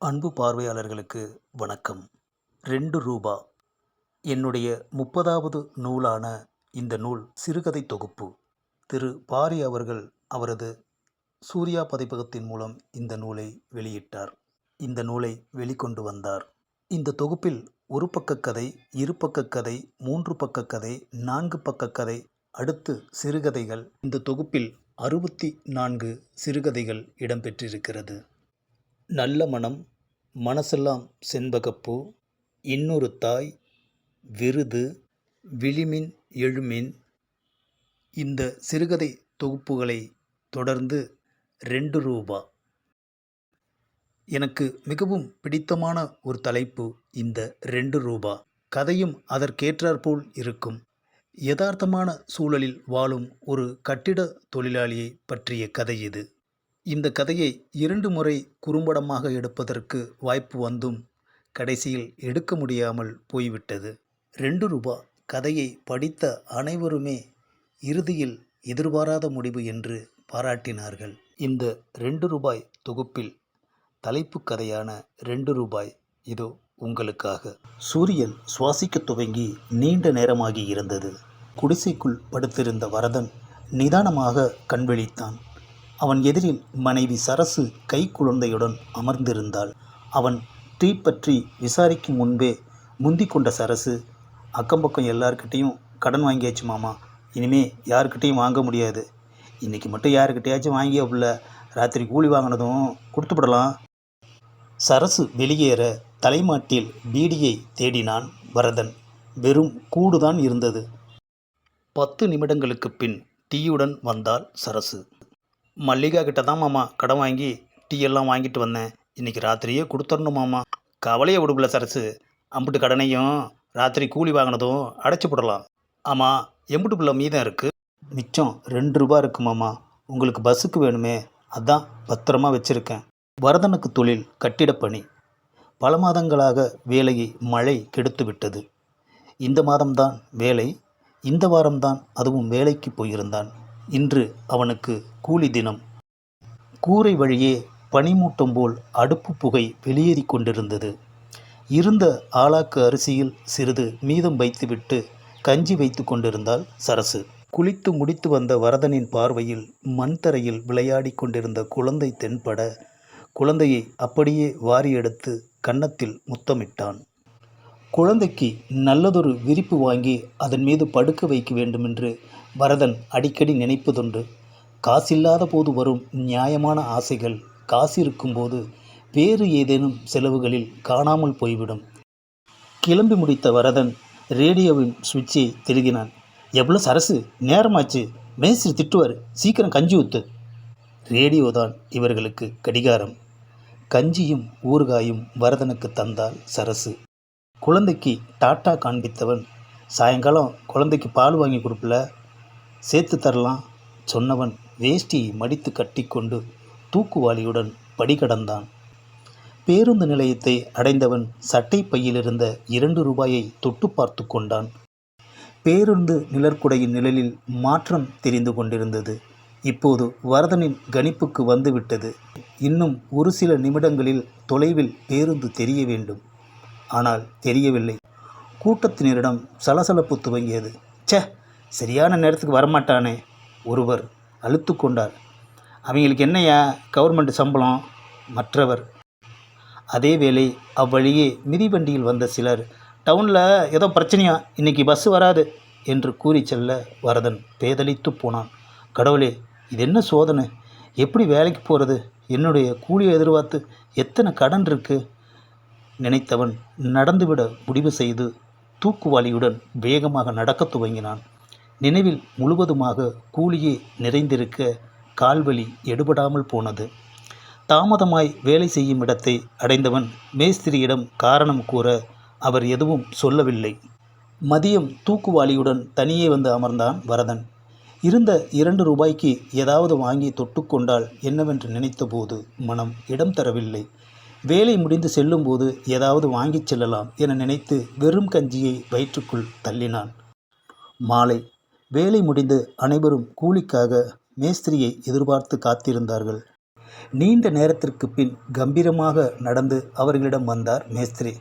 அன்பு பார்வையாளர்களுக்கு வணக்கம். ரெண்டு ரூபா. என்னுடைய முப்பதாவது நூலான இந்த நூல் சிறுகதை தொகுப்பு. திரு. பாரி அவர்கள் அவரது சூர்யா பதிப்பகத்தின் மூலம் இந்த நூலை வெளியிட்டார். இந்த நூலை வெளிக்கொண்டு வந்தார். இந்த தொகுப்பில் ஒரு பக்க கதை இரு பக்க கதை மூன்று பக்க கதை நான்கு பக்க கதை அடுத்து சிறுகதைகள். இந்த தொகுப்பில் அறுபத்தி நான்கு சிறுகதைகள் இடம்பெற்றிருக்கிறது. நல்ல மனம் மனசெல்லாம் செண்பகப்பூ இன்னொரு தாய் விருது விழிமின் எழுமின். இந்த சிறுகதை தொகுப்புகளை தொடர்ந்து ரெண்டு ரூபா. எனக்கு மிகவும் பிடித்தமான ஒரு தலைப்பு இந்த ரெண்டு ரூபா. கதையும் அதற்கேற்றாற்போல் இருக்கும். யதார்த்தமான சூழலில் வாழும் ஒரு கட்டிட தொழிலாளியை பற்றிய கதை இது. இந்த கதையை இரண்டு முறை குறும்படமாக எடுப்பதற்கு வாய்ப்பு வந்தும் கடைசியில் எடுக்க முடியாமல் போய்விட்டது. ரெண்டு ரூபா கதையை படித்த அனைவருமே இறுதியில் எதிர்பாராத முடிவு என்று பாராட்டினார்கள். இந்த ரெண்டு ரூபாய் தொகுப்பில் தலைப்பு கதையான ரெண்டு ரூபாய் இதோ உங்களுக்காக. சூரியன் சுவாசிக்க துவங்கி நீண்ட நேரமாகி இருந்தது. குடிசைக்குள் படுத்திருந்த வரதன் நிதானமாக கண்விழித்தான் அவன் எதிரில் மனைவி சரசு கை குழந்தையுடன் அமர்ந்திருந்தாள். அவன் டீ பற்றி விசாரிக்கும் முன்பே முந்தி கொண்ட சரசு அக்கம் பக்கம் எல்லார்கிட்டேயும் கடன் வாங்கியாச்சு மாமா. இனிமே யாருக்கிட்டேயும் வாங்க முடியாது. இன்றைக்கி மட்டும் யாருக்கிட்டேயாச்சும் வாங்கிய புள்ள ராத்திரி கூலி வாங்கினதும் கொடுத்துவிடலாம் சரசு வெளியேற தலைமாட்டில் பீடியை தேடினான் வரதன். வெறும் கூடுதான் இருந்தது. பத்து நிமிடங்களுக்கு பின் டீயுடன் வந்தால் சரசு. மல்லிகா கிட்ட தான் மாமா கடன் வாங்கி டீ எல்லாம் வாங்கிட்டு வந்தேன். இன்னைக்கு ராத்திரியே கொடுத்துடணும் மாமா. கவலையை விடுப்பில்ல சரசு. அம்புட்டு கடனையும் ராத்திரி கூலி வாங்கினதும் அடைச்சி போடலாம். ஆமாம் எம்புட்டு பிள்ளை மீதம் இருக்குது மிச்சம் ரெண்டு ரூபா இருக்கு மாமா. உங்களுக்கு பஸ்ஸுக்கு வேணுமே. அதான் பத்திரமா வச்சுருக்கேன். வரதனுக்கு தொழில் கட்டிடப்பணி பல மாதங்களாக வேலையை மழை கெடுத்து விட்டது. இந்த மாதம்தான் வேலை. இந்த வாரம்தான் அதுவும் வேலைக்கு போயிருந்தான். இன்று அவனுக்கு கூலி தினம். கூரை வழியே பனிமூட்டம் போல் அடுப்பு புகை வெளியேறி கொண்டிருந்தது. இருந்த ஆளாக்கு அரிசியில் சிறிது மீதம் வைத்துவிட்டு கஞ்சி வைத்து கொண்டிருந்தாள் சரசு. குளித்து முடித்து வந்த வரதனின் பார்வையில் மண்தரையில் விளையாடி கொண்டிருந்த குழந்தை தென்பட குழந்தையை அப்படியே வாரி எடுத்து கன்னத்தில் முத்தமிட்டான். குழந்தைக்கு நல்லதொரு விரிப்பு வாங்கி அதன் மீது படுக்க வைக்க வேண்டுமென்று வரதன் அடிக்கடி நினைப்பதுண்டு. காசில்லாத போது வரும் நியாயமான ஆசைகள் காசு இருக்கும்போது வேறு ஏதேனும் செலவுகளில் காணாமல் போய்விடும். கிளம்பி முடித்த வரதன் ரேடியோவின் சுவிட்சை திருகினான். எவ்வளோ சரசு? நேரமாச்சு. மேஸ்திரி திட்டுவார். சீக்கிரம் கஞ்சி ஊத்து. ரேடியோ தான் இவர்களுக்கு கடிகாரம். கஞ்சியும் ஊறுகாயும் வரதனுக்கு தந்தால் சரசு. குழந்தைக்கு டாட்டா காண்பித்தவன். சாயங்காலம் குழந்தைக்கு பால் வாங்கி கொடுப்பல. சேர்த்து தரலாம் சொன்னவன் வேஷ்டியை மடித்து கட்டிக்கொண்டு தூக்குவாளியுடன் படிகடந்தான். பேருந்து நிலையத்தை அடைந்தவன் சட்டை பையிலிருந்த இரண்டு ரூபாயை தொட்டு பார்த்து கொண்டான். பேருந்து நிழற்குடையின் நிழலில் மாற்றம் தெரிந்து கொண்டிருந்தது. இப்போது வரதனின் கணிப்புக்கு வந்துவிட்டது. இன்னும் ஒரு சில நிமிடங்களில் தொலைவில் பேருந்து தெரிய வேண்டும். ஆனால் தெரியவில்லை. கூட்டத்தினரிடம் சலசலப்பு துவங்கியது. ச்சே சரியான நேரத்துக்கு வரமாட்டானே ஒருவர் அழுத்து கொண்டார். அவங்களுக்கு என்னையா கவர்மெண்ட் சம்பளம்? மற்றவர். அதே வேளை அவ்வழியே மிதிவண்டியில் வந்த சிலர் டவுனில் ஏதோ பிரச்சனையா? இன்னைக்கு பஸ் வராது. என்று கூறி செல்ல வரதன் பேதலித்து போனான். கடவுளே இது என்ன சோதனை? எப்படி வேலைக்கு போகிறது என்னுடைய கூலியை எதிர்பார்த்து எத்தனை கடன் இருக்குது நினைத்தவன் நடந்துவிட முடிவு செய்து தூக்குவாளியுடன் வேகமாக நடக்கத் துவங்கினான். நினைவில் முழுவதுமாக கூலியே நிறைந்திருக்க கால்வலி எடுபடாமல் போனது. தாமதமாய் வேலை செய்யும் இடத்தை அடைந்தவன் மேஸ்திரியிடம் காரணம் கூற அவர் எதுவும் சொல்லவில்லை. மதியம் தூக்குவாளியுடன் தனியே வந்து அமர்ந்தான் வரதன். இருந்த இரண்டு ரூபாய்க்கு ஏதாவது வாங்கி தொட்டுக்கொண்டால் என்னவென்று நினைத்தபோது மனம் இடம் தரவில்லை. வேலை முடிந்து செல்லும்போது ஏதாவது வாங்கிச் செல்லலாம் என நினைத்து வெறும் கஞ்சியை வயிற்றுக்குள் தள்ளினான். மாலை. வேலை முடிந்து அனைவரும் கூலிக்காக மேஸ்திரியை எதிர்பார்த்து காத்திருந்தார்கள். நீண்ட நேரத்திற்கு பின் கம்பீரமாக நடந்து அவர்களிடம் வந்தார் மேஸ்திரி.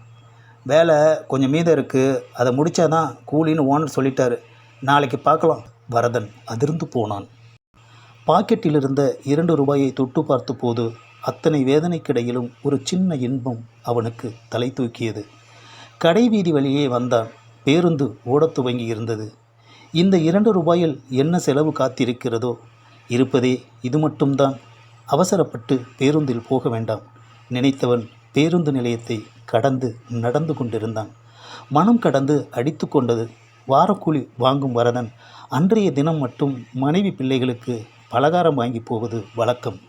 வேலை கொஞ்சம் மீதம் இருக்குது அதை முடித்தாதான் கூலின்னு ஓனர் சொல்லிட்டாரு. நாளைக்கு பார்க்கலாம். வரதன் அதிர்ந்து போனான். பாக்கெட்டில் இருந்த இரண்டு ரூபாயை தொட்டு பார்த்த போது அத்தனை வேதனைக்கிடையிலும் ஒரு சின்ன இன்பம் அவனுக்கு தலை தூக்கியது. கடைவீதி வழியே வந்தான். பேருந்து ஓடத் துவங்கி இருந்தது. இந்த இரண்டு ரூபாயில் என்ன செலவு காத்திருக்கிறதோ? இருப்பதே இது மட்டும்தான். அவசரப்பட்டு பேருந்தில் போக வேண்டாம். நினைத்தவன் பேருந்து நிலையத்தை கடந்து நடந்து கொண்டிருந்தான். மனம் கடந்து அடித்து கொண்டது. வாரக்கூலி வாங்கும் வரதன் அன்றைய தினம் மட்டும் மனைவி பிள்ளைகளுக்கு பலகாரம் வாங்கி போவது வழக்கம்.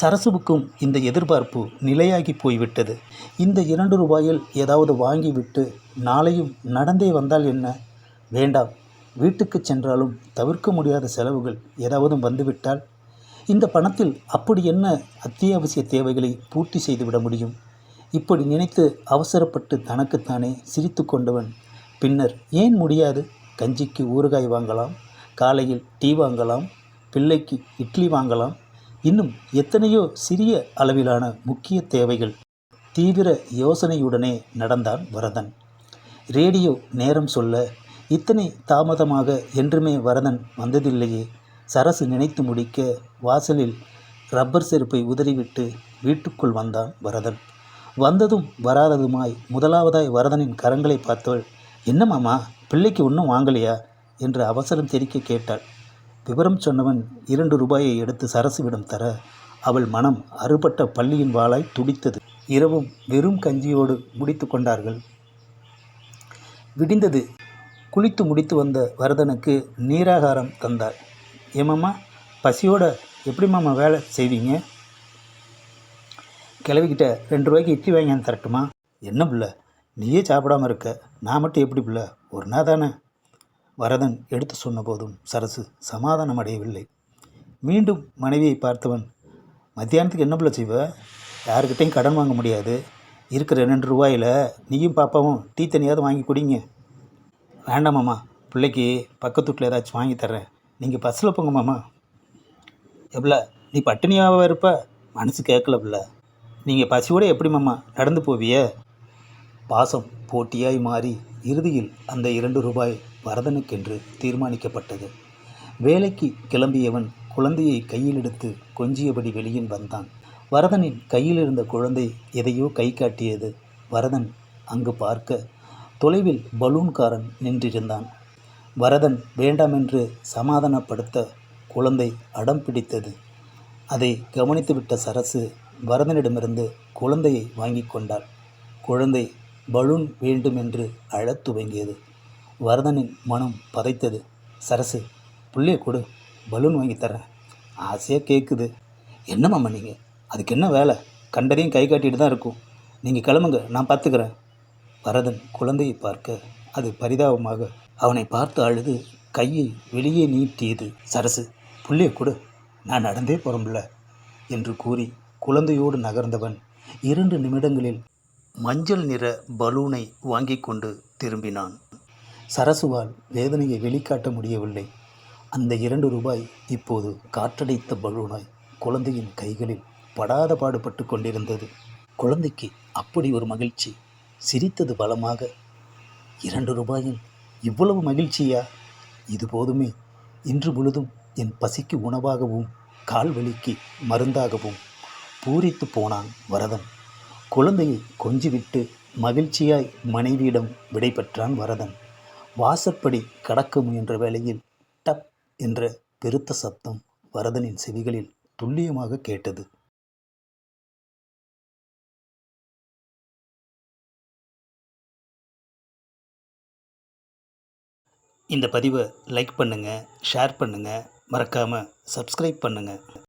சரசுவுக்கும் இந்த எதிர்பார்ப்பு நிலையாகி போய்விட்டது. இந்த இரண்டு ரூபாயில் ஏதாவது வாங்கிவிட்டு நாளையும் நடந்தே வந்தால் என்ன? வேண்டாம். வீட்டுக்கு சென்றாலும் தவிர்க்க முடியாத செலவுகள் ஏதாவது வந்துவிட்டால்? இந்த பணத்தில் அப்படி என்ன அத்தியாவசிய தேவைகளை பூர்த்தி செய்துவிட முடியும்? இப்படி நினைத்து அவசரப்பட்டு தனக்குத்தானே சிரித்து கொண்டவன் பின்னர் ஏன் முடியாது? கஞ்சிக்கு ஊறுகாய் வாங்கலாம் காலையில் டீ வாங்கலாம் பிள்ளைக்கு இட்லி வாங்கலாம் இன்னும் எத்தனையோ சிறிய அளவிலான முக்கிய தேவைகள் தீவிர யோசனையுடனே நடந்தான் வரதன். ரேடியோ நேரம் சொல்ல இத்தனை தாமதமாக என்றுமே வரதன் வந்ததில்லையே. சரசு நினைத்து முடிக்க வாசலில் ரப்பர் செருப்பை உதறிவிட்டு வீட்டுக்குள் வந்தான் வரதன். வந்ததும் வராததுமாய் முதலாவதாய் வரதனின் கரங்களை பார்த்தவள் என்ன மாமா பிள்ளைக்கு ஒன்றும் வாங்கலையா? என்று அவசரம் தெரிக்க கேட்டாள். விவரம் சொன்னவன் இரண்டு ரூபாயை எடுத்து சரசுவிடம் தர அவள் மனம் அறுபட்ட பள்ளியின் வாளாய் துடித்தது. இரவும் வெறும் கஞ்சியோடு முடித்து கொண்டார்கள். விடிந்தது. குளித்து முடித்து வந்த வரதனுக்கு நீராகாரம் தந்தார் ஏமாம்மா பசியோட எப்படி மாமா வேலை செய்வீங்க? கிளவிக்கிட்ட ரெண்டு ரூபாய்க்கு இட்லி வாங்கியாந்து தரட்டுமா என்ன பிள்ளை? நீயே சாப்பிடாம இருக்க. நான் மட்டும் எப்படி பிள்ளை? ஒரு நாள் தானே வரதன் எடுத்து சொன்னபோதும் சரசு சமாதானம் அடையவில்லை. மீண்டும் மனைவியை பார்த்தவன் மத்தியானத்துக்கு என்ன பிள்ளை செய்வ? யாருக்கிட்டையும் கடன் வாங்க முடியாது. இருக்கிற ரெண்டு ரூபாயில் நீயும் பாப்பாவும் டீ தனியாவது வாங்கி குடிங்க. வேண்டாம் மாமா பிள்ளைக்கு பக்கத்து வீட்டில் ஏதாச்சும் வாங்கி தர்றேன். நீங்கள் பஸ்ஸில் போங்க மாமா. எவ்வளோ நீ பட்டினியாக இருப்ப? மனசு கேட்கல பிள்ள. நீங்கள் பசியோடு எப்படி மாமா நடந்து போவிய? பாசம் போட்டியாய் மாறி இறுதியில் அந்த இரண்டு ரூபாய் வரதனுக்கென்று தீர்மானிக்கப்பட்டது. வேலைக்கு கிளம்பியவன் குழந்தையை கையில் எடுத்து கொஞ்சியபடி வெளியில் வந்தான். வரதனின் கையில் இருந்த குழந்தை எதையோ கை காட்டியது. வரதன் அங்கு பார்க்க தொலைவில் பலூன்காரன் நின்றிருந்தான். வரதன் வேண்டாமென்று சமாதானப்படுத்த குழந்தை அடம் பிடித்தது. அதை கவனித்துவிட்ட சரசு வரதனிடமிருந்து குழந்தையை வாங்கி கொண்டாள். குழந்தை பலூன் வேண்டுமென்று அழத் துவங்கியது. வரதனின் மனம் பதைத்தது. சரசு புள்ளைய கொடு. பலூன் வாங்கி தர்றேன். ஆசையாக கேட்குது என்ன மாமா நீங்கள் அதுக்கு என்ன வேலை? கண்டதையும் கை காட்டிட்டு தான் இருக்கும். நீங்கள் கிளம்புங்க நான் பார்த்துக்கிறேன் வரதன் குழந்தையை பார்க்க அது பரிதாபமாக அவனை பார்த்து அழுது கையை வெளியே நீட்டியது. சரசு புள்ளைய கொடு. நான் நடந்தே போகிறோம்ல என்று கூறி குழந்தையோடு நகர்ந்தவன் இரண்டு நிமிடங்களில் மஞ்சள் நிற பலூனை வாங்கி கொண்டு திரும்பினான். சரசுவால் வேதனையை வெளிக்காட்ட முடியவில்லை. அந்த இரண்டு ரூபாய் இப்போது காற்றடைத்த பலூனாய் குழந்தையின் கைகளில் படாத பாடுபட்டு கொண்டிருந்தது. குழந்தைக்கு அப்படி ஒரு மகிழ்ச்சி சிரித்தது பலமாக இரண்டு ரூபாயில் இவ்வளவு மகிழ்ச்சியா? இது போதுமே இன்று முழுதும் என் பசிக்கு உணவாகவும் கால்வலிக்கு மருந்தாகவும் பூரித்து போனான் வரதன். குழந்தையை கொஞ்சிவிட்டு மகிழ்ச்சியாய் மனைவியிடம் விடைபெற்றான் வரதன். வாசற்படி கடக்க முயன்ற வேளையில் டப் என்ற பெருத்த சப்தம் வரதனின் செவிகளில் துல்லியமாக கேட்டது. இந்த பதிவை லைக் பண்ணுங்கள் ஷேர் பண்ணுங்கள் மறக்காமல் சப்ஸ்கிரைப் பண்ணுங்கள்